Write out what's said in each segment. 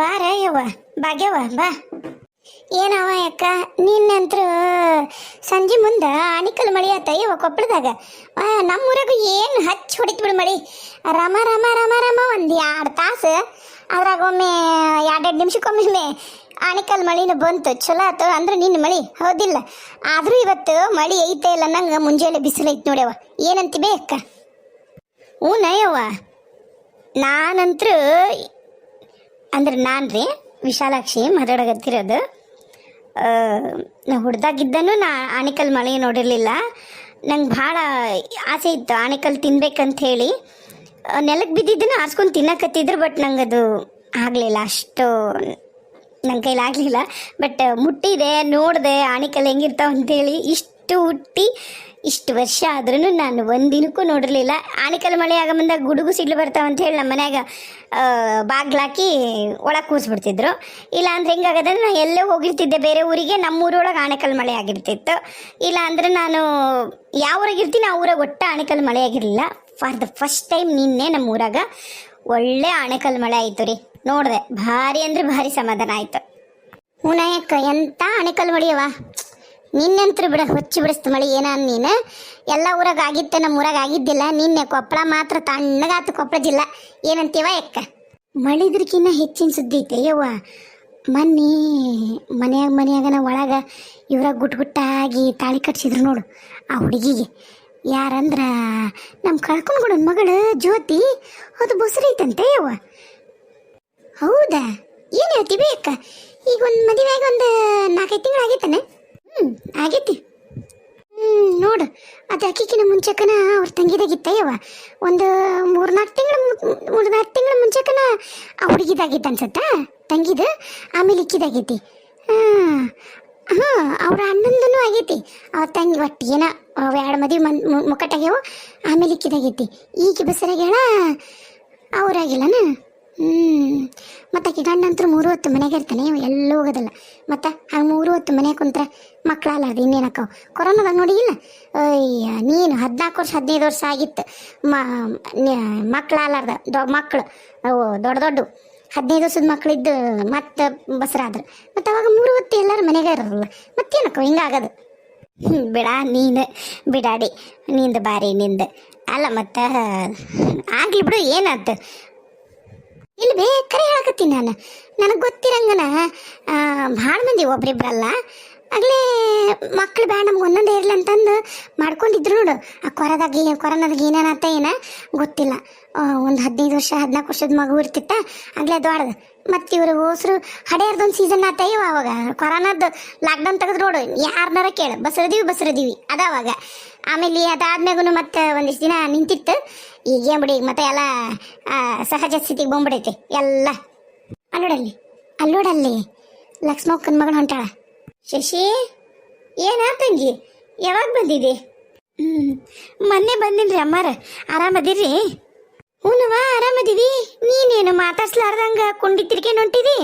ಬಾರ ಯವ್ವ ಬಾ ಏನವ ಅಕ್ಕ ನಿನ್ನಂತ್ರ ಸಂಜೆ ಮುಂದೆ ಆಣಿಕಲ್ ಮಳಿ ಆತ ಯವ್ವ ಕೊಪ್ಪಳದಾಗ. ಆ, ನಮ್ಮ ಊರಾಗ ಏನು ಹಚ್ಚಿ ಹೊಡಿತು ಬಿಡು ಮಳಿ. ರಮ ರಮ ರಮ ರಮ ಒಂದು ಎರಡು ತಾಸು. ಅದ್ರಾಗ ಒಮ್ಮೆ ಎರಡೆರಡು ನಿಮಿಷಕ್ಕೊಮ್ಮೆ ಆಣಿಕಲ್ ಮಳಿನ ಬಂತು. ಚಲೋ ಆತು ಅಂದ್ರೆ ನಿನ್ನ ಮಳಿ. ಹೌದಿಲ್ಲ. ಆದರೂ ಇವತ್ತು ಮಳಿ ಐತೆ ಇಲ್ಲ ನಂಗೆ ಮುಂಜಾನೆ ಬಿಸಿಲು ಐತೆ ನೋಡ್ಯವ ಏನಂತಿ ಅಕ್ಕ ಹ್ಞೂ ನಯವ್ವ. ನಾನಂತರೂ ಅಂದ್ರೆ ನಾನು ರೀ, ವಿಶಾಲಾಕ್ಷಿ ಮಾತಾಡಕತ್ತಿರೋದು. ನಾ ಹುಡ್ದಾಗಿದ್ದನು ನಾ ಆಣಿಕಲ್ ಮಳೆ ನೋಡಿರಲಿಲ್ಲ. ನಂಗೆ ಭಾಳ ಆಸೆ ಇತ್ತು ಆಣಿಕಲ್ ತಿನ್ಬೇಕಂತ ಹೇಳಿ ನೆಲಕ್ಕೆ ಬಿದ್ದಿದ್ದನ್ನು ಆರಿಸ್ಕೊಂಡು ತಿನ್ನಕತ್ತಿದ್ರು, ಬಟ್ ನಂಗೆ ಅದು ಆಗಲಿಲ್ಲ. ಅಷ್ಟು ನನ್ನ ಕೈಲಿ ಆಗಲಿಲ್ಲ. ಬಟ್ ಮುಟ್ಟಿದೆ, ನೋಡಿದೆ ಆಣಿಕಲ್ ಹೆಂಗಿರ್ತಾವ ಅಂತೇಳಿ ಇಷ್ಟು ಹುಟ್ಟಿ ಇಷ್ಟು ವರ್ಷ ಆದ್ರೂ ನಾನು ಒಂದಿನಕ್ಕೂ ನೋಡಿರಲಿಲ್ಲ. ಆಣಿಕಲ್ ಮಳೆ ಆಗ ಬಂದಾಗ ಗುಡುಗು ಸಿಡ್ಲು ಬರ್ತಾವ ಅಂತ ಹೇಳಿ ನಮ್ಮ ಮನ್ಯಾಗ ಬಾಗ್ಲಾಕಿ ಒಳಗೆ ಕೂರಿಸ್ಬಿಡ್ತಿದ್ರು. ಇಲ್ಲ ಅಂದ್ರೆ ಹೆಂಗಾಗದಂದ್ರೆ ನಾನು ಎಲ್ಲೇ ಹೋಗಿರ್ತಿದ್ದೆ ಬೇರೆ ಊರಿಗೆ ನಮ್ಮ ಊರೊಳಗೆ ಆಣೆಕಲ್ ಮಳೆ ಆಗಿರ್ತಿತ್ತು. ಇಲ್ಲ ಅಂದ್ರೆ ನಾನು ಯಾವ ಊರಾಗ ಇರ್ತೀನಿ, ಆ ಊರಾಗ ಒಟ್ಟು ಆಣೆಕಲ್ ಮಳೆ ಆಗಿರಲಿಲ್ಲ. ಫಾರ್ ದ ಫಸ್ಟ್ ಟೈಮ್ ನಿನ್ನೆ ನಮ್ಮ ಊರಾಗ ಒಳ್ಳೆ ಆಣೆಕಲ್ ಮಳೆ ಆಯಿತು ರೀ. ನೋಡಿದೆ, ಭಾರಿ ಅಂದ್ರೆ ಭಾರಿ ಸಮಾಧಾನ ಆಯಿತು. ಹುನಾಯಕ್ಕ ಎಂತ ಆಣೆಕಲ್ ಮಳಿಯವ ನಿನ್ನಂತ್ರ ಬಿಡ, ಹೊಚ್ಚಿ ಬಿಡಿಸ್ತು ಮಳಿ ಏನ ನೀನು? ಎಲ್ಲ ಊರಾಗ ಆಗಿತ್ತೆ ನಮ್ಮ ಊರಾಗ ಆಗಿದ್ದಿಲ್ಲ ನಿನ್ನೆ ಕೊಪ್ಪಳ ಮಾತ್ರ ತಣ್ಣಗಾತು ಕೊಪ್ಪಳ ಜಿಲ್ಲಾ. ಏನಂತೀವ ಯಕ್ಕ ಮಳಿದ್ರಕಿನ್ನ ಹೆಚ್ಚಿನ ಸುದ್ದಿ ಐತೆ. ಯವ್ವ, ಮೊನ್ನೆ ಮನ್ಯಾಗ ಮನ್ಯಾಗನ ಒಳಗೆ ಇವ್ರಾಗ ಗುಟ್ ಗುಟ್ಟಾಗಿ ತಾಳಿ ಕಟ್ಸಿದ್ರು ನೋಡು, ಆ ಹುಡುಗಿಗೆ. ಯಾರಂದ್ರ ನಮ್ಮ ಕಳ್ಕೊಂಡ್ಬಿಡ ಮಗಳು ಜ್ಯೋತಿ, ಅದು ಬಸರೈತಂತೆ ಯವ್ವ. ಹೌದಾ? ಏನು ಹೇಳ್ತೀವಿ ಅಕ್ಕ? ಈಗ ಒಂದು ಮದುವೆಯಾಗಿ ಒಂದು ನಾಲ್ಕೈದು ತಿಂಗಳು ಆಗೈತಾನೆ. ಹ್ಞೂ ಆಗೈತಿ. ಹ್ಞೂ ನೋಡು, ಅದು ಅಕ್ಕಿಕಿನ ಮುಂಚೆಕನ ಅವ್ರ ತಂಗಿದಾಗಿತ್ತ ಯವ್ವ ಒಂದು ಮೂರ್ನಾಲ್ಕು ತಿಂಗಳು ಮೂರ್ನಾಲ್ಕು ತಿಂಗಳ ಮುಂಚೆಕನ ಆ ಹುಡುಗಿದಾಗಿತ್ತು ಅನ್ಸತ್ತ? ತಂಗಿದು, ಆಮೇಲೆ ಇಕ್ಕಿದಾಗೈತಿ. ಹಾಂ ಹಾಂ, ಅವ್ರ ಅಣ್ಣಂದನು ಆಗೈತಿ. ಅವ್ರ ತಂಗಿ ಒಟ್ಟು ಏನ ಎರಡು ಮದುವೆ ಮನ್ ಮುಕ್ಕಟ್ಟಾಗ್ಯಾವ ಆಮೇಲೆ ಇಕ್ಕಿದಾಗೈತಿ. ಈಗ ಬಸರಾಗ್ಯಾಳ ಅವ್ರಾಗಿಲ್ಲನ ಹ್ಞೂ ಮತ್ತು ಆಕೆ ಗಂಡಂತ್ರ ಮೂರು ಹೊತ್ತು ಮನೆಗೆ ಇರ್ತಾನೆ, ಇವ ಎಲ್ಲೂ ಹೋಗೋದಿಲ್ಲ. ಮತ್ತು ಹಂಗೆ ಮೂರು ಹೊತ್ತು ಮನೆಗೆ ಕುಂತ್ರೆ ಮಕ್ಕಳಲ್ಲ ಅದು ಇನ್ನೇನಕ್ಕವು ಕೊರೋನಾದಾಗ ನೋಡಿಲ್ಲ ಅಯ್ಯ, ನೀನು ಹದಿನಾಲ್ಕು ವರ್ಷ, ಹದಿನೈದು ವರ್ಷ ಆಗಿತ್ತು. ಮಕ್ಕಳಲ್ಲಾರ್ದ ದೊ ಮಕ್ಕಳು ಅವು ದೊಡ್ಡ ದೊಡ್ಡ. ಹದಿನೈದು ವರ್ಷದ ಮಕ್ಕಳಿದ್ದು ಮತ್ತೆ ಬಸರಾದ್ರು. ಮತ್ತೆ ಅವಾಗ ಮೂರು ಹೊತ್ತು ಎಲ್ಲರೂ ಮನೆಗೆ ಇರೋಲ್ಲ ಮತ್ತೇನಕ್ಕವು ಹಿಂಗಾಗೋದು ಬಿಡ, ನೀನು, ಬಿಡಾಡಿ, ನಿಂದು ಬಾರಿ, ನಿಂದು. ಅಲ್ಲ ಮತ್ತು, ಆಗ್ಲಿ ಬಿಡು, ಏನಾಯ್ತು? ಇಲ್ಲಿ ಬೇಕಾರೆ ಹೇಳಕತ್ತೀನಿ ನಾನು. ನನಗೆ ಗೊತ್ತಿರಂಗನ ಭಾಳ ಮಂದಿ ಒಬ್ರಿಬ್ರಲ್ಲ. ಆಗಲೇ ಮಕ್ಳು ಬ್ಯಾಡ ನಮ್ಗೆ ಒಂದೊಂದೇ ಇರಲಿ ಅಂತಂದು ಮಾಡ್ಕೊಂಡಿದ್ರು ನೋಡು. ಆ ಕೊರದಾಗ ಕೊರೋನಾದಾಗ ಏನೇನಂತ ಏನ? ಗೊತ್ತಿಲ್ಲ. ಒಂದು ಹದಿನೈದು ವರ್ಷ, ಹದಿನಾಲ್ಕು ವರ್ಷದ ಮಗು ಇರ್ತಿತ್ತ. ಆಗಲೇ ಅದು ಆಡ್ದು. ಮತ್ತು ಇವರು ಹೋಸ್ರು ಹಡೆಯರ್ದೊಂದು ಸೀಸನ್ ಆತ ಇವ ಅವಾಗ. ಕೊರೋನಾದ್ದು ಲಾಕ್ಡೌನ್ ತೆಗೆದು ನೋಡು. ಯಾರನ್ನಾರ ಕೇಳು. ಬಸರದೀವಿ ಬಸರದೀವಿ. ಅದಾವಾಗ ಆಮೇಲೆ ಅದಾದ್ಮ್ಯಾಗೂ ಮತ್ತೆ ಒಂದಿಷ್ಟು ದಿನ ನಿಂತಿತ್ತು. ಈಗ ಏನ್ ಬಿಡಿ, ಮತ್ತೆ ಎಲ್ಲ ಸಹಜ ಸ್ಥಿತಿಗೆ ಬಂದ್ಬಿಡೈತಿ, ಎಲ್ಲ. ಅಲ್ಲೋಡಲ್ಲಿ ಅಲ್ಲೋಡಲ್ಲಿ. ಲಕ್ಷ್ಮಕ್ಕನ ಮಗಳು ಹೊಂಟಾಳ. ಶಶಿ, ಏನಾ ತಂಗಿ? ಯಾವಾಗ ಬಂದಿದೆ? ಹ್ಮ್, ಮೊನ್ನೆ ಬಂದಿನ್ರಿ ಅಮ್ಮಾರ. ಆರಾಮದಿರಿ ಹ್ಞೂನವ ಆರಾಮದಿವಿ ನೀನೇನು ಮಾತಾಡ್ಸ್ಲಾರ್ದಂಗ ಕುಂಡಿ ತಿರ್ಕೊಂಡು ಹೊಂಟಿದಿ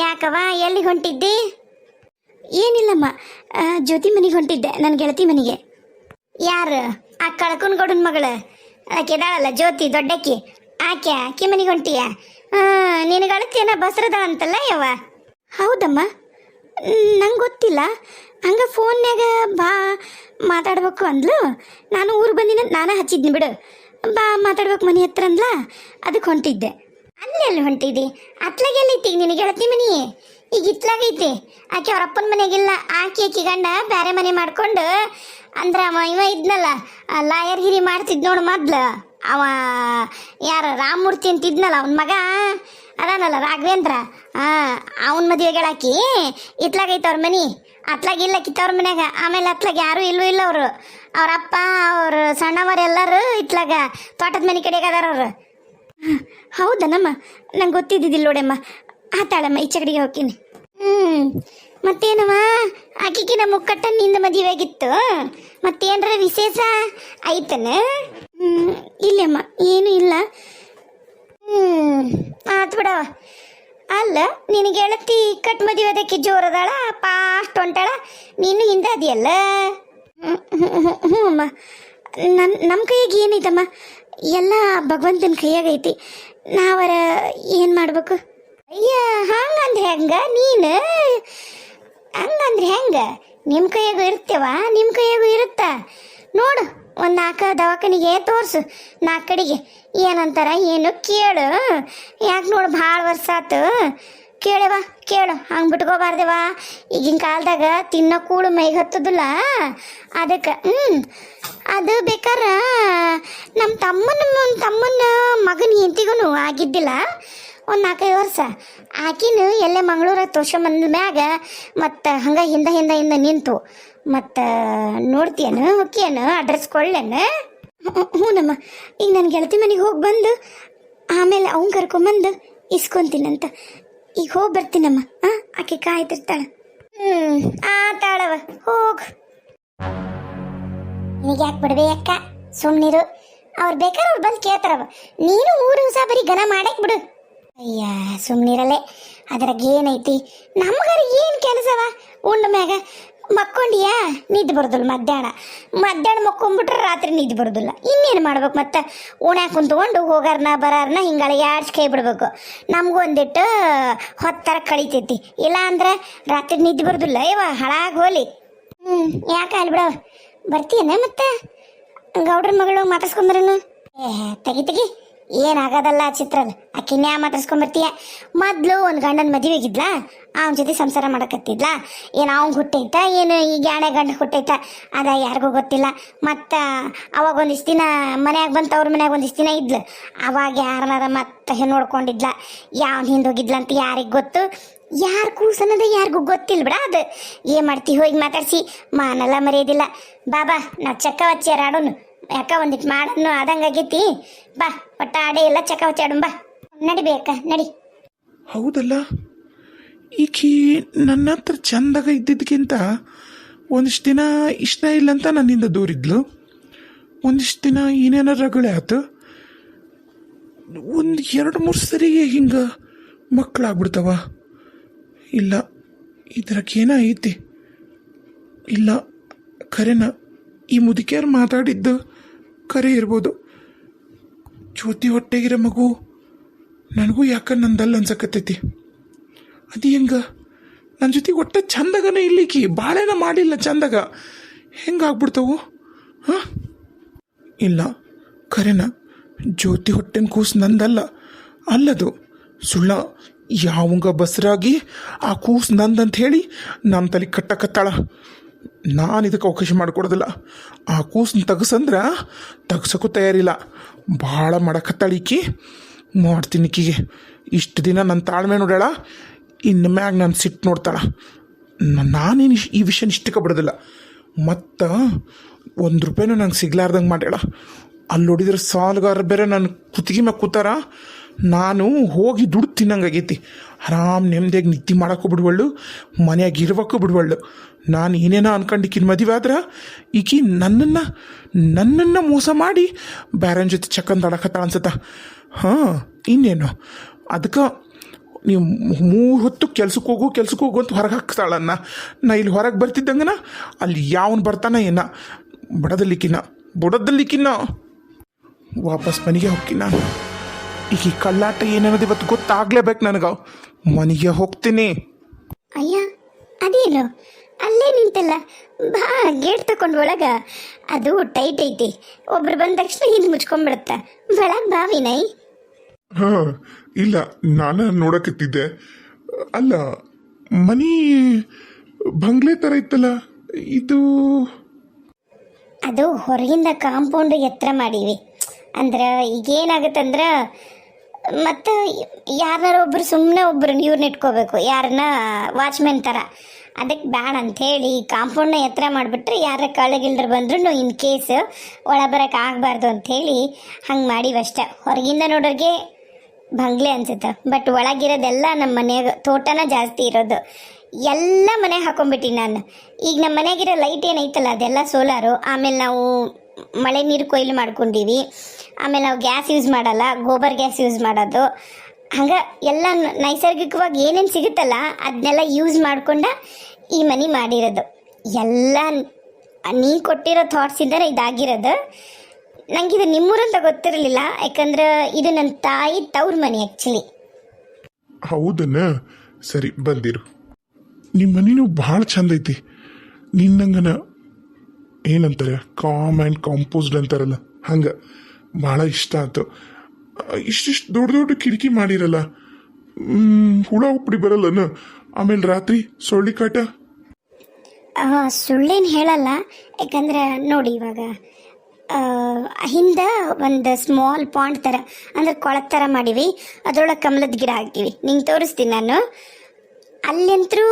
ಯಾಕವ ಎಲ್ಲಿಗೆ ಹೊಂಟಿದ್ದಿ? ಏನಿಲ್ಲಮ್ಮ ಜ್ಯೋತಿ ಮನೆಗೆ ಹೊಂಟಿದ್ದೆ ನನ್ನ ಗೆಳತಿ ಮನೆಗೆ. ಯಾರು? ಆ ಕಳ್ಕೊಂಡ್ ಗೌಡನ ಮಗಳು? ಆಕೆ ಇದಾಳಲ್ಲ ಜ್ಯೋತಿ ದೊಡ್ಡಕ್ಕಿ. ಆಕೆ ಆಕೆ ಮನೆಗೆ ಹೊಂಟಿಯ? ನಿನಗೆ ಅಳತೇನ ಬಸರದ ಅಂತಲ್ಲ ಯವ್ವ? ಹೌದಮ್ಮ. ನಂಗೆ ಗೊತ್ತಿಲ್ಲ. ಹಂಗ ಫೋನ್ಯಾಗ ಬಾ ಮಾತಾಡ್ಬೇಕು ಅಂದ್ಲು. ನಾನು ಊರು ಬಂದಿನ ನಾನೇ ಹಚ್ಚಿದ್ನಿ ಬಿಡು. ಬಾ ಮಾತಾಡ್ಬೇಕು ಮನೆ ಹತ್ರ ಅಂದ್ಲ? ಅದಕ್ಕೆ ಹೊಂಟಿದ್ದೆ. ಅಲ್ಲಿ ಎಲ್ಲಿ ಹೊಂಟಿದ್ದಿ ಅತ್ಲಾಗೆ ಇತ್ತೀಗ ನಿನಗೆ ಗೆಳತಿ ಮನಿ ಈಗ ಇತ್ಲಾಗೈತಿ ಆಕೆ ಅವ್ರ ಅಪ್ಪನ ಮನೆಗಿಲ್ಲ ಆಕೆ ಆಕಿ ಗಂಡ ಬ್ಯಾರೆ ಮನೆ ಮಾಡ್ಕೊಂಡು ಅಂದ್ರೆ ಅವ ಇವ ಇದ್ನಲ್ಲ ಲಾಯರ್ ಗಿರಿ ಮಾಡ್ತಿದ್ ನೋಡು ಮೊದ್ಲು. ಅವ ಯಾರ ರಾಮಮೂರ್ತಿ ಅಂತ ಇದ್ನಲ್ಲ ಅವನ ಮಗ ಅದಾನಲ್ಲ ರಾಘವೇಂದ್ರ. ಆ, ಅವನ ಮದುವೆಗಳಾಕಿ ಇತ್ಲಾಗೈತೆ ಅವ್ರ ಮನೆ. ಅತ್ಲಾಗ ಇಲ್ಲ ಕಿತ್ತವ್ರ ಮನ್ಯಾಗ. ಆಮೇಲೆ ಅತ್ಲಾಗ ಯಾರು ಇಲ್ಲೂ ಇಲ್ಲ ಅವರು. ಅವ್ರ ಅಪ್ಪ, ಅವ್ರ ಸಣ್ಣವರು ಎಲ್ಲರೂ ಇತ್ಲಾಗ ತೋಟದ ಮನೆ ಕಡೆಗೆ ಅದಾರ ಅವರು. ಹೌದನಮ್ಮ? ನಂಗೆ ಗೊತ್ತಿದ್ದಿದ್ದಿಲ್ಲ ನೋಡಮ್ಮ. ಆತಾಳಮ್ಮ ಈ ಕಡೆಗೆ ಹೋಗ್ತೀನಿ. ಹ್ಞೂ ಮತ್ತೇನವ ನಮ್ಮ ಮುಕ್ಕಟ್ಟ ನಿಂದ ಮದುವೆ ಆಗಿತ್ತು. ಮತ್ತೇನ್ರ ವಿಶೇಷ? ಆಯ್ತನ? ಹ್ಞೂ ಇಲ್ಲಮ್ಮ, ಏನು ಇಲ್ಲ. ಹ್ಮ್, ಆತ್ ಬಿಡವ. ಅಲ್ಲ, ನಿನಗೆ ಗೆಳತಿ ಕಟ್ ಮದುವೆ ಅದಕ್ಕೆ ಜೋರದಾಳ ಪಾಸ್ಟ್ ಹೊಂಟಾಳ. ನೀನು ಹಿಂದೆ ಅದಿಯಲ್ಲ? ಹ್ಞೂ ಅಮ್ಮ. ನನ್ನ ನಮ್ಮ ಕೈಯಾಗ ಏನೈತಮ್ಮ ಎಲ್ಲ ಭಗವಂತನ ಕೈಯಾಗೈತಿ. ನಾವರ ಏನು ಮಾಡ್ಬೇಕು? ಅಯ್ಯ ಹಂಗಂದ್ರೆ ಹೆಂಗ? ನೀನು? ಹಂಗಂದ್ರೆ ಹೆಂಗ? ನಿಮ್ಮ ಕೈಯಾಗೂ ಇರ್ತೇವ ನಿಮ್ಮ ಕೈಯಾಗೂ ಇರುತ್ತ? ನೋಡು, ಒಂದು ನಾಲ್ಕು ದವಾಖಾನಿಗೆ ತೋರ್ಸು. ನಾಲ್ಕು ಕಡೆಗೆ. ಏನಂತಾರ, ಏನು ಕೇಳು. ಯಾಕೆ ನೋಡು, ಭಾಳ ವರ್ಷ ಆತು. ಕೇಳವ ಕೇಳು. ಹಂಗೆ ಬಿಟ್ಕೋಬಾರ್ದೇವ? ಈಗಿನ ಕಾಲದಾಗ ತಿನ್ನೋ ಕೂಳು ಮೈಗೆ ಹತ್ತದಿಲ್ಲ. ಅದಕ್ಕೆ ಹ್ಞೂ ಅದು ಬೇಕಾರ. ನಮ್ಮ ತಮ್ಮನ ತಮ್ಮನ ಮಗನ ಹೆಂತಿಗೂ ಆಗಿದ್ದಿಲ್ಲ. ಒಂದು ನಾಲ್ಕೈದು ವರ್ಷ. ಆಕಿನ ಎಲ್ಲೇ ಮಂಗಳೂರಾಗ ತೋರ್ಸ್ಕೊಂಬಂದ ಮ್ಯಾಗ ಮತ್ತು ಹಂಗೆ ಹಿಂದೆ ಹಿಂದೆ ಹಿಂದೆ ನಿಂತು. ಮತ್ತು ನೋಡ್ತೀಯನು ಹೊಕ್ಕಿಯನು ಅಡ್ರೆಸ್ ಕೊಡ್ಲೇನು? ಹ್ಞೂನಮ್ಮ ಈಗ ನನ್ನ ಗೆಳತಿ ಮನೆಗೆ ಹೋಗಿ ಬಂದು ಆಮೇಲೆ ಅವ್ನು ಕರ್ಕೊಂಬಂದು ಇಸ್ಕೊಂತೀನಂತ. ಈಗ ಹೋಗಿ ಬರ್ತೀನಮ್ಮ. ಹಾಂ ಆಕೆ ಕಾಯ್ತಿರ್ತಾಳೆ. ಹ್ಞೂ ತಾಳವ ಹೋಗು. ನಿನಗೆ ಯಾಕೆ ಬಿಡ್ಬೇ ಅಕ್ಕ? ಸುಮ್ಮನಿರು ಅವ್ರು ಬೇಕಾದ್ರೆ ಅವ್ರು ಬಂದು ಕೇಳ್ತಾರವ ನೀನು ಊರು ಹೊಸ ಬರೀ ಗನ ಮಾಡಕ್ಕೆ ಬಿಡು. ಅಯ್ಯ ಸುಮ್ಮನಿರಲೆ ಅದ್ರಾಗ ಏನೈತಿ? ನಮ್ಗಾರ ಏನು ಕೆಲಸವ? ಉಂಡ ಮ್ಯಾಗ ಮಕ್ಕೊಂಡಿಯಾ? ನಿದ್ದೆ ಬರೋದಿಲ್ಲ ಮಧ್ಯಾಹ್ನ. ಮಧ್ಯಾಹ್ನ ಮಕ್ಕೊಂಬಿಟ್ರೆ ರಾತ್ರಿ ನಿದ್ದೆ ಬರೋದಿಲ್ಲ. ಇನ್ನೇನು ಮಾಡ್ಬೇಕು ಮತ್ತೆ? ಉಣ್ಯಾಕ ಕುಂತ್ಕೊಂಡು ಹೋಗಾರನ ಬರಾರನ ಹಿಂಗಳ ಯಾಡ್ಸ್ ಕೈ ಬಿಡ್ಬೇಕು. ನಮಗೂ ಒಂದಿಟ್ಟು ಹೊತ್ತರ ಕಳಿತೈತಿ. ಇಲ್ಲ ಅಂದ್ರೆ ರಾತ್ರಿ ನಿದ್ದೆ ಬರೋದಿಲ್ಲ. ಇವ ಹಳಾಗ ಹೋಲಿ ಹ್ಞೂ ಯಾಕೆ ಅಲ್ಲಿ ಬಿಡವ ಬರ್ತೀಯನ ಮತ್ತೆ? ಗೌಡ್ರ ಮಗಳು ಮಾತಾಡ್ಸ್ಕೊಂಬರನು? ಏ, ತೆಗಿ ತೆಗಿ. ಏನಾಗೋದಲ್ಲ ಚಿತ್ರನ್? ಅಕ್ಕಿನ್ಯಾ ಆಕಿನ್ಯಾ ಮಾತಾಡ್ಸ್ಕೊಂಬರ್ತೀಯ ಮೊದ್ಲು ಒಂದು ಗಂಡನ ಮದುವೆಗಿದ್ಲ ಅವನ ಜೊತೆ ಸಂಸಾರ ಮಾಡಕತ್ತಿದ್ಲ? ಏನು ಅವನ್ ಹುಟ್ಟೈತ ಏನು ಈ ಗ್ಯಾಣೆ ಗಂಡ ಹುಟ್ಟೈತ ಅದ ಯಾರಿಗೂ ಗೊತ್ತಿಲ್ಲ. ಮತ್ತು ಅವಾಗ ಒಂದಿಷ್ಟು ದಿನ ಮನ್ಯಾಗ ಬಂತ ಅವ್ರ ಮನ್ಯಾಗ ಒಂದಿಷ್ಟು ದಿನ ಇದ್ಲು. ಅವಾಗ ಯಾರನ್ನಾರ ಮತ್ತೆ ನೋಡ್ಕೊಂಡಿದ್ಲ? ಯಾವನ್ ಹಿಂದೆ ಹೋಗಿದ್ಲ ಅಂತ ಯಾರಿಗೆ ಗೊತ್ತು? ಯಾರು ಕೂಸನದ ಯಾರಿಗೂ ಗೊತ್ತಿಲ್ಲ ಬಿಡ ಅದು. ಏನ್ ಮಾಡ್ತಿ? ಹೋಗಿ ಮಾತಾಡ್ಸಿ. ಮಾನಲ್ಲ ಮರೆಯೋದಿಲ್ಲ. ಬಾಬಾ ನಾ ಚಕ್ಕ ಹಚ್ಚಿ ಆಡೋನು. ಯಾಕ ಒಂದಿಟ್ಟು ಮಾಡೋನು ಆದಂಗಾಗೈತಿ ಬಾ. ಒಟ್ಟ ಆಡೇ ಎಲ್ಲ ಚಕ ಹಚ್ಚಿ ಆಡೋಣ ಬಾ ನಡಿಬೇಕ ನಡಿ. ಹೌದಲ್ಲ? ಈಕಿ ನನ್ನ ಹತ್ರ ಚಂದಾಗ ಇದ್ದಿದ್ದಕ್ಕಿಂತ ಒಂದಿಷ್ಟು ದಿನ ಇಷ್ಟ ಇಲ್ಲ ಅಂತ ನನ್ನಿಂದ ದೂರಿದ್ಲು. ಒಂದಿಷ್ಟು ದಿನ ಏನೇನೋ ರಗಳೆ ಆತು. ಒಂದು ಎರಡು ಮೂರು ಸರಿ ಹಿಂಗೆ ಮಕ್ಕಳಾಗ್ಬಿಡ್ತಾವ. ಇಲ್ಲ ಇದ್ರಾಗೇನ ಐತಿ? ಇಲ್ಲ ಖರೇನ ಈ ಮುದುಕಿಯರು ಮಾತಾಡಿದ್ದು ಖರೆ ಇರ್ಬೋದು. ಜ್ಯೋತಿ ಹೊಟ್ಟೆಗಿರೋ ಮಗು. ನನಗೂ ಯಾಕ ನಂದಲ್ಲ ಅನ್ಸಕತ್ತೈತಿ. ಅದು ಹೆಂಗ? ನನ್ನ ಜೊತೆಗೆ ಒಟ್ಟ ಚಂದಗನೇ ಇಲ್ಲಿಕಿ. ಬಾಳೆನ ಮಾಡಿಲ್ಲ ಚಂದಗ. ಹೆಂಗಾಗ್ಬಿಡ್ತಾವು ಹಾಂ? ಇಲ್ಲ, ಖರೇನ? ಜ್ಯೋತಿ ಹೊಟ್ಟೆನ ಕೂಸು ನಂದಲ್ಲ. ಅಲ್ಲದು, ಸುಳ್ಳ, ಯಾವಂಗ ಬಸರಾಗಿ ಆ ಕೂಸು ನಂದಂತ ಹೇಳಿ ನಮ್ಮ ತಲೆ ಕಟ್ಟಕತ್ತಾಳ. ನಾನು ಇದಕ್ಕೆ ಅವಕಾಶ ಮಾಡಿಕೊಡೋದಿಲ್ಲ. ಆ ಕೂಸನ್ನ ತೆಗಸಂದ್ರೆ ತಗ್ಸೋಕ್ಕೂ ತಯಾರಿಲ್ಲ. ಭಾಳ ಮಡಕ ಈಕಿ ನೋಡ್ತೀನಿ ಈಕಿಗೆ. ಇಷ್ಟು ದಿನ ನನ್ನ ತಾಳ್ಮೆ ನೋಡ್ಯಾಳ. ಇನ್ನು ಮ್ಯಾಗ ನಾನು ಸಿಟ್ಟು ನೋಡ್ತಾಳೆ. ನಾನೇನು ಈ ವಿಷಯನ ಇಷ್ಟಕ್ಕೆ ಬಿಡೋದಿಲ್ಲ. ಮತ್ತು ಒಂದು ರೂಪಾಯಿನೂ ನಂಗೆ ಸಿಗ್ಲಾರ್ದಂಗೆ ಮಾಡ್ಯಾಳ. ಅಲ್ಲಿ ನೋಡಿದ್ರೆ ಸಾಲುಗಾರ ಬೇರೆ ನನ್ನ ಕುತ್ತಿಗೆ ಮ್ಯಾಗ ಕೂತಾರ. ನಾನು ಹೋಗಿ ದುಡ್ಡು ತಿನ್ನಂಗಾಗೈತಿ. ಆರಾಮ್ ನೆಮ್ಮದಿಯಾಗಿ ನಿದ್ದೆ ಮಾಡೋಕ್ಕೂ ಬಿಡ್ವಳ್ಳು, ಮನ್ಯಾಗ ಇರೋಕ್ಕೂ ಬಿಡ್ವಳ್ಳು. ನಾನು ಏನೇನೋ ಅನ್ಕೊಂಡಿಕ್ಕಿನ ಮದುವೆ ಆದ್ರೆ ಈಕಿ ನನ್ನನ್ನು ನನ್ನನ್ನು ಮೋಸ ಮಾಡಿ ಬ್ಯಾರನ್ ಜೊತೆ ಚಕ್ಕಂದು ಆಡಕತ್ತಾಳ ಅನ್ಸತ್ತ. ಹಾಂ, ಇನ್ನೇನು? ಅದಕ್ಕೆ ನೀವು ಮೂರು ಹೊತ್ತು ಕೆಲ್ಸಕ್ಕೆ ಹೋಗು ಕೆಲ್ಸಕ್ಕೆ ಹೋಗು ಅಂತ ಹೊರಗೆ ಹಾಕ್ತಾಳನ್ನ. ನಾ ಇಲ್ಲಿ ಹೊರಗೆ ಬರ್ತಿದ್ದಂಗನ, ಅಲ್ಲಿ ಯಾವನು ಬರ್ತಾನ ಏನ? ಬಡದಲ್ಲಿಕ್ಕಿನ ಬುಡದಲ್ಲಿಕ್ಕಿನ್ನ. ವಾಪಸ್ ಮನೆಗೆ ಹೋಗ್ತೀನಿ ಈಗ ಈ ಕಲ್ಲಾಟ ಏನನ್ನೋದು ಇವತ್ತು ಗೊತ್ತಾಗ್ಲೇಬೇಕು ನನಗೆ. ಮನೆಗೆ ಹೋಗ್ತೀನಿ. ಅಯ್ಯ ಅದೇನು? ಅಲ್ಲೇ ನಿಂತಲ್ಲ ಬಾ ಗೇಟ್ ತಕೊಂಡ್ ಒಳಗ. ಅದು ಟೈಟ್ ಐತಿ. ಒಬ್ರು ಬಂದ ತಕ್ಷಣ ಹಿಂದೆ ಮುಚ್ಕೊಂಡ್ಬಿಡುತ್ತ. ಒಳಗ್ ಬಾ ವಿನಯ್. ಹಾ ಇಲ್ಲ ನಾನು ನೋಡಕತ್ತಿದ್ದೆ ಅಲ್ಲ ಮನಿ ಬಂಗ್ಲೆ ಥರ ಇತ್ತಲ್ಲ ಇದು ಅದು ಹೊರಗಿಂದ ಕಾಂಪೌಂಡ್ ಎತ್ತರ ಮಾಡೀವಿ. ಅಂದ್ರೆ ಈಗೇನಾಗುತ್ತಂದ್ರೆ ಮತ್ತು ಯಾರನ್ನಾರ ಒಬ್ರು ಸುಮ್ಮನೆ ಒಬ್ರು ಇವ್ರನ್ನ ಇಟ್ಕೋಬೇಕು ಯಾರನ್ನ ವಾಚ್ಮೆನ್ ಥರ ಅದಕ್ಕೆ ಬ್ಯಾಡ ಅಂಥೇಳಿ ಕಾಂಪೌಂಡ್ನ ಎತ್ತರ ಮಾಡಿಬಿಟ್ರೆ ಯಾರ ಕಳಗಿಲ್ದ್ರೆ ಬಂದ್ರೂ ಇನ್ ಕೇಸ್ ಒಳ ಬರೋಕೆ ಆಗಬಾರ್ದು ಅಂಥೇಳಿ ಹಂಗೆ ಮಾಡಿವಷ್ಟೆ. ಹೊರಗಿಂದ ನೋಡೋರಿಗೆ ಬಂಗ್ಲೆ ಅನ್ಸುತ್ತೆ. ಬಟ್ ಒಳಗಿರೋದೆಲ್ಲ ನಮ್ಮ ಮನೆಯಾಗ ತೋಟನ ಜಾಸ್ತಿ ಇರೋದು. ಎಲ್ಲ ಮನೆ ಹಾಕೊಂಡ್ಬಿಟ್ಟಿನಿ ನಾನು. ಈಗ ನಮ್ಮ ಮನೆಯಾಗಿರೋ ಲೈಟ್ ಏನೈತಲ್ಲ ಅದೆಲ್ಲ ಸೋಲಾರು ಆಮೇಲೆ ನಾವು ಮಳೆ ನೀರು ಕೊಯ್ಲು ಮಾಡ್ಕೊಂಡಿವಿ. ಆಮೇಲೆ ನಾವು ಗ್ಯಾಸ್ ಯೂಸ್ ಮಾಡಲ್ಲ, ಗೋಬರ್ ಗ್ಯಾಸ್ ಯೂಸ್ ಮಾಡೋದು. ಹಂಗೆ ಎಲ್ಲ ನೈಸರ್ಗಿಕವಾಗಿ ಏನೇನು ಸಿಗುತ್ತಲ್ಲ ಅದನ್ನೆಲ್ಲ ಯೂಸ್ ಮಾಡ್ಕೊಂಡ ಈ ಮನೆ ಮಾಡಿರೋದು. ಎಲ್ಲ ನೀ ಕೊಟ್ಟಿರೋ ಥಾಟ್ಸಿಂದನೇ ಇದಾಗಿರೋದು. ನಂಗೆ ಇದು ನಿಮ್ಮೂರಂತ ಗೊತ್ತಿರಲಿಲ್ಲ, ಯಾಕಂದ್ರೆ ಇದು ನನ್ನ ತಾಯಿ ತವ್ರ ಮನೆ ಆ್ಯಕ್ಚುಲಿ ಹೌದನ್ನ ಸರಿ, ಬಂದಿರು. ನಿಮ್ಮ ಮನೇನು ಭಾಳ ಚಂದ ಐತಿ. ನಿನ್ನಂಗನ ಏನಂತಾರೆ ಕಾಮ್ ಆ್ಯಂಡ್ ಕಾಂಪೋಸ್ಡ್ ಅಂತಾರಲ್ಲ, ಹಂಗ. ಭಾಳ ಇಷ್ಟ ಆಯ್ತು. ಇಷ್ಟಿಷ್ಟು ದೊಡ್ಡ ದೊಡ್ಡ ಕಿಟಕಿ ಮಾಡಿರಲ್ಲ. ಹುಳ ಉಪ್ಪಡಿ ಬರಲ್ಲನ? ಆಮೇಲೆ ರಾತ್ರಿ ಸೊಳ್ಳಿ ಕಾಟ? ಸುಳ್ಳೇನು ಹೇಳಲ್ಲ. ಯಾಕಂದ್ರೆ ನೋಡಿ ಇವಾಗ ಹಿಂದೆ ಒಂದು ಸ್ಮಾಲ್ ಪಾಂಡ್ ಥರ ಅಂದ್ರೆ ಕೊಳದ ಥರ ಮಾಡೀವಿ. ಅದ್ರೊಳಗೆ ಕಮಲದ ಗಿಡ ಹಾಕಿವಿ ನಿಂಗೆ ತೋರಿಸ್ತೀನಿ ನಾನು. ಅಲ್ಲಂತರೂ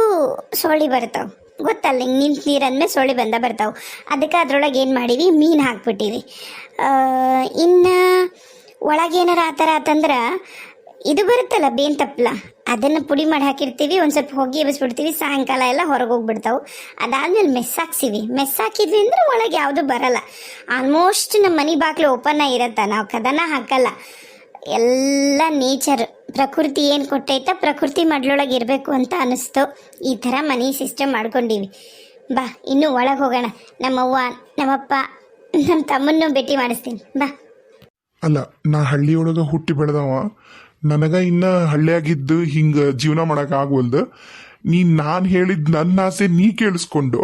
ಸೊಳ್ಳಿ ಬರ್ತಾವೆ ಗೊತ್ತಲ್ಲ, ಹಿಂಗೆ ನಿಂತು ನೀರು ಅಂದಮೇಲೆ ಸೊಳ್ಳೆ ಬಂದ ಬರ್ತಾವೆ. ಅದಕ್ಕೆ ಅದ್ರೊಳಗೆ ಏನು ಮಾಡೀವಿ? ಮೀನು ಹಾಕ್ಬಿಟ್ಟಿವಿ. ಇನ್ನು ಒಳಗೇನಾರ ಆ ಥರ ಆತಂದ್ರೆ ಇದು ಬರುತ್ತಲ್ಲ, ಬೇನ್ ತಪ್ಪಲ ಅದನ್ನು ಪುಡಿ ಮಾಡಿ ಹಾಕಿರ್ತೀವಿ, ಒಂದು ಸ್ವಲ್ಪ ಹೋಗಿ ಎಬ್ಬಿಸ್ಬಿಡ್ತೀವಿ, ಸಾಯಂಕಾಲ ಎಲ್ಲ ಹೊರಗೆ ಹೋಗ್ಬಿಡ್ತಾವೆ. ಅದಾದ್ಮೇಲೆ ಮೆಸ್ ಹಾಕ್ಸಿವಿ. ಮೆಸ್ ಹಾಕಿದ್ವಿ ಅಂದ್ರೆ ಒಳಗೆ ಯಾವುದು ಬರಲ್ಲ. ಆಲ್ಮೋಸ್ಟ್ ನಮ್ಮ ಮನೆ ಬಾಗಿಲು ಓಪನ್ ಆಗಿರತ್ತ, ನಾವು ಕದನ ಹಾಕಲ್ಲ. ಎಲ್ಲ ನೇಚರ್ ಪ್ರಕೃತಿ ಏನು ಕೊಟ್ಟೈತ ಪ್ರಕೃತಿ ಮಡ್ಲೊಳಗೆ ಇರಬೇಕು ಅಂತ ಅನಿಸ್ತು. ಈ ಥರ ಮನೆ ಸಿಸ್ಟಮ್ ಮಾಡ್ಕೊಂಡೀವಿ. ಬಾ, ಇನ್ನೂ ಒಳಗೆ ಹೋಗೋಣ. ನಮ್ಮವ್ವ, ನಮ್ಮಪ್ಪ ನಮ್ಮ ತಮ್ಮನ್ನು ಭೇಟಿ ಮಾಡಿಸ್ತೀನಿ. ಬಾ. ಅಲ್ಲ, ನಾ ಹಳ್ಳಿಯೊಳಗೆ ಹುಟ್ಟಿ ಬೆಳೆದವ. ನನಗ ಇನ್ನ ಹಳ್ಳಿಯಾಗಿದ್ದು ಹಿಂಗೆ ಜೀವನ ಮಾಡಕ್ ಆಗ್ವಲ್ದು. ನೀ ನಾನು ಹೇಳಿದ ನನ್ನ ಆಸೆ ನೀ ಕೇಳಿಸ್ಕೊಂಡು,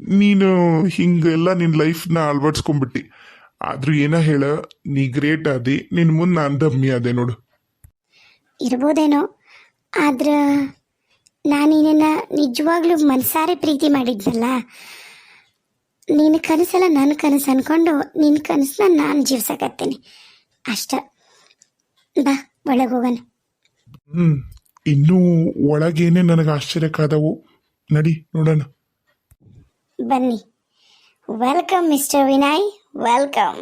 ನೀನು ಹಿಂಗೆಲ್ಲ ನಿನ್ನ ಲೈಫ್ನ ಅಳವಡಿಸ್ಕೊಂಡ್ಬಿಟ್ಟಿ. ಆದ್ರೂ ಏನ ಹೇಳ ನೀ ಗ್ರೇಟ್ ಆದಿ ನಿನ್ ಮುಂದೆ ನಾನು ದಮ್ಮಿ ಅದೇ ನೋಡು. ಇರ್ಬೋದೇನೋ ಆದ್ರ ನಾನು ನಿನ್ನ ನಿಜವಾಗ್ಲೂ ಮನಸಾರೆ ಪ್ರೀತಿ ಮಾಡಿದ್ನಲ್ಲ ನಿನ್ನ ಕನಸಲ್ಲ ನನ್ನ ಕನಸು ಅನ್ಕೊಂಡು ನಿನ್ನ ಕನಸನ್ನ ನಾನು ಜೀವ್ಸಕತ್ತೀನಿ. ಅಷ್ಟ. ಬಾ ಒಳಗೆ ಹೋಗೋಣ. ಹ್ಮ್ ಇನ್ನೂ ಒಳಗೇನೆ ನನಗೆ ಆಶ್ಚರ್ಯಕ್ಕಾದವು. ನಡಿ ನೋಡೋಣ. ಬನ್ನಿ. Welcome mister Vinay welcome